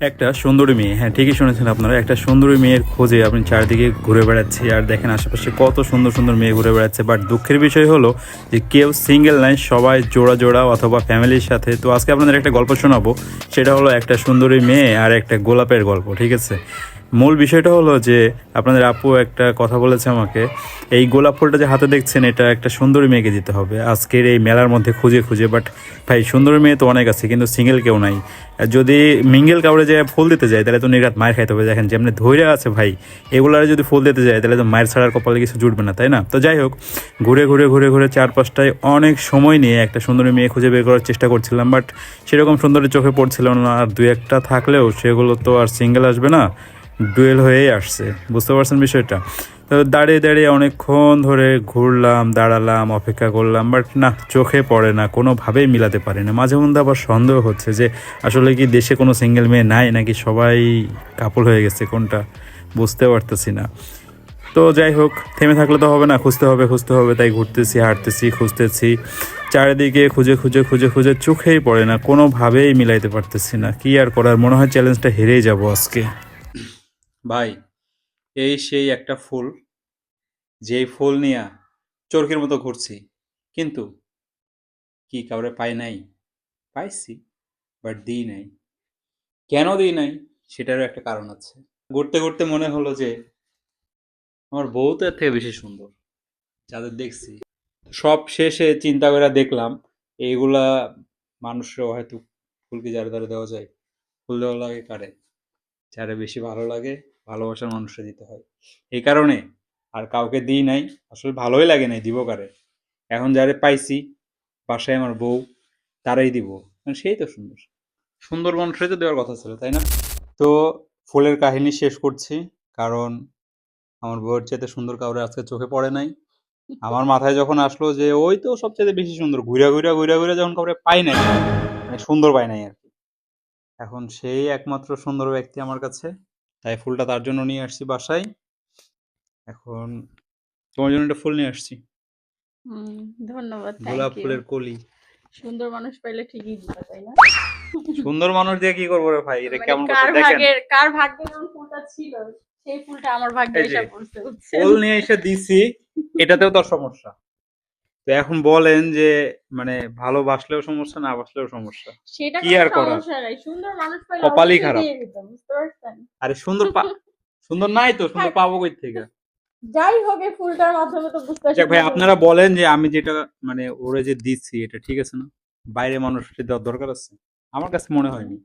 একটা সুন্দরী মেয়ে। হ্যাঁ ঠিকই শুনেছেন আপনারা, একটা সুন্দরী মেয়ের খোঁজে আপনি চারদিকে ঘুরে বেড়াচ্ছি। আর দেখেন আশেপাশে কত সুন্দর সুন্দর মেয়ে ঘুরে বেড়াচ্ছে। বাট দুঃখের বিষয় হলো যে কেউ সিঙ্গেল নাই, সবাই জোড়া জোড়া অথবা ফ্যামিলির সাথে। তো আজকে আপনাদের একটা গল্প শোনাবো। সেটা হলো একটা সুন্দরী মেয়ে আর একটা গোলাপের গল্প, ঠিক আছে? মূল বিষয়টা হলো যে আপনাদের আপু একটা কথা বলেছে আমাকে, এই গোলাপ ফুলটা যে হাতে দেখছেন, এটা একটা সুন্দরী মেয়েকে দিতে হবে। আজকের এই মেলার মধ্যে খুঁজে খুঁজে বাট ভাই, সুন্দরী মেয়ে তো অনেক আছে, কিন্তু সিঙ্গেল কেউ নাই। যদি মিঙ্গেল কাউরে যে ফুল দিতে যায়, তাহলে তো নিরাত মায়ের খাইতে হবে। দেখেন, যেমনি ধৈর্য আছে ভাই, এগুলার যদি ফুল দিতে যায়, তাহলে তো মায়ের ছাড়ার কপালে কিছু জুটবে না, তাই না? তো যাই হোক, ঘুরে ঘুরে ঘুরে ঘুরে চার পাঁচটায় অনেক সময় নিয়ে একটা সুন্দরী মেয়ে খুঁজে বের করার চেষ্টা করছিলাম বাট সেরকম সুন্দরী চোখে পড়ছিল না, আর দু একটা থাকলেও সেগুলো তো আর সিঙ্গেল আসবে না। ডুয়েল হয়েই আসছে, বুঝতে পারছেন বিষয়টা? তো দাঁড়িয়ে দাঁড়িয়ে অনেকক্ষণ ধরে ঘুরলাম, দাঁড়ালাম, অপেক্ষা করলাম, বাট না, চোখে পড়ে না, কোনোভাবেই মিলাতে পারি না। মাঝে মধ্যে আবার সন্দেহ হচ্ছে যে, আসলে কি দেশে কোনো সিঙ্গেল মেয়ে নাই, নাকি সবাই কাপল হয়ে গেছে, কোনটা? বুঝতে পারতেছি না। তো যাই হোক, থেমে থাকলে তো হবে না, খুঁজতে হবে খুঁজতে হবে, তাই ঘুরতেছি, হাঁটতেছি, খুঁজতেছি। চারিদিকে খুঁজে খুঁজে খুঁজে খুঁজে চোখেই পড়ে না, কোনোভাবেই মিলাইতে পারতেছি না। কি আর করার, মনে হয় চ্যালেঞ্জটা হেরেই যাব আজকে। ভাই, এই সেই একটা ফুল, যেই ফুল নিয়ে চরকির মতো ঘুরছি। কিন্তু কি কাউরে পাই নাই? পাইছি বাট দিই নাই। কেন দিই নাই? সেটারও একটা কারণ আছে। ঘুরতে ঘুরতে মনে হলো যে আমার বউ তো থেকে বেশি সুন্দর, যাদের দেখছি। সব শেষে চিন্তা করে দেখলাম, এইগুলা মানুষরাও হয়তো ফুলকে যারে দ্বারা দেওয়া যায়, ফুল দেওয়া লাগে কারে? যারা বেশি ভালো লাগে ভালোবাসার মানুষরা দিতে হয়। এই কারণে আর কাউকে দিই নাই, আসলে ভালোই লাগে নাই দিব কারে। এখন যারে পাইছি, বাসায় আমার বউ, তারাই দিব। কারণ সেই তো সুন্দর। সুন্দর মানুষই তো দেওয়ার কথা ছিল, তাই না? তো ফুলের কাহিনী শেষ করছি, কারণ আমার বউয়ের চাইতে সুন্দর কাউরে আজকে চোখে পড়ে নাই। আমার মাথায় যখন আসলো যে ওই তো সবচেয়ে বেশি সুন্দর ঘুরা ঘুরা ঘুরা ঘুরা যখন কাউরে পাই নাই মানে সুন্দর পাই নাই আর কি। এখন সেই একমাত্র সুন্দর ব্যক্তি আমার কাছে। তাই ফুলটা তার জন্য নিয়ে আসছি বাসায়। এখন তোমার জন্য একটা ফুল নিয়ে আসছি। ধন্যবাদ গোলাপ ফুলের কলি। সুন্দর মানুষ পাইলে ঠিকই দিবা তাই না? সুন্দর মানুষ দিয়ে কি করব রে ভাই? এটা মানে কেমন কার ভাগ্যের কার ভাগ্যে ফুলটা ছিল সেই ফুলটা আমার ভাগ্যে এসে পড়ছে ফুল নিয়ে এসে দিছি এটাতেও তো সমস্যা। তো এখন বলেন যে মানে ভালোবাসলেও সমস্যা না বাসলেও সমস্যা। সেটা কি আর করা সুন্দর মানুষ পাইলে কপালই খারাপ। আরে সুন্দর সুন্দর নাই তো? সুন্দর পাবো কই থেকে যাই হোক এই ফুলটার মাধ্যমে তো বুঝতে যাক ভাই আপনারা বলেন যে আমি যেটা মানে ওরে যে দিচ্ছি এটা ঠিক আছে না? বাইরে মানুষ দেওয়ার দরকার আছে? আমার কাছে মনে হয়নি।